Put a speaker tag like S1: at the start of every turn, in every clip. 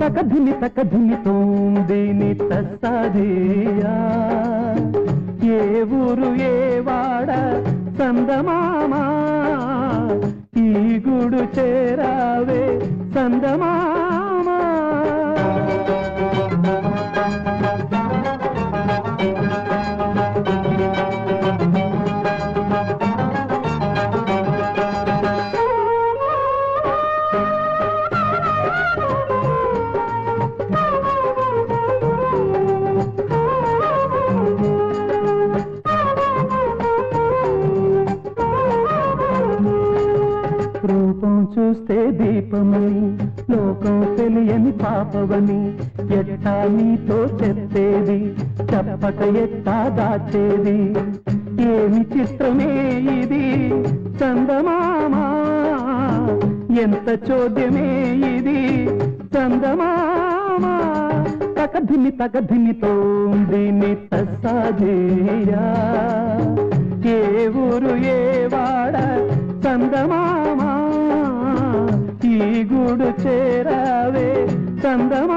S1: తకధిమి తకధిమి తోందిని తస్సదియా? ఏ ఊరు ఏ వాడ సందమామా? సందమామా రూపం చూస్తే దీపమని లోకం తెలియని పాపవని ఎట్టా నీతో చెప్పేది? చెప్పక ఎట్టా దాచేది? ఏమి చిత్రమే ఇది? చందమామా ఎంత చోద్యమే ఇది? చందమామా తకధిమి తకధిమి దీన్ని తస్సాదేయా ఏ ఊరు ఏ వాడ చందమా చందమామా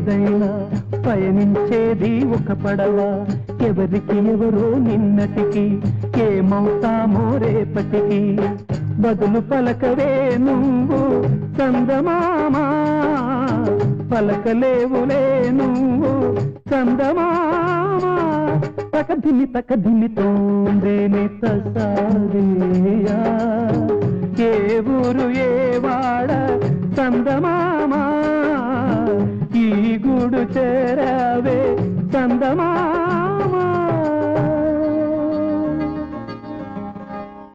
S1: ఏదైనా పయనించేది ఒక పడవ. ఎవరికి ఎవరో నిన్నటికి ఏమవుతామో రేపటికి. బదులు పలకవే నువ్వు చందమామా. పలకలేవులే నువ్వు చందమామా. తకధిమి తకధిమి తోందేని తసారియా ఏ ఊరు ఏ వాడ చందమా. சேர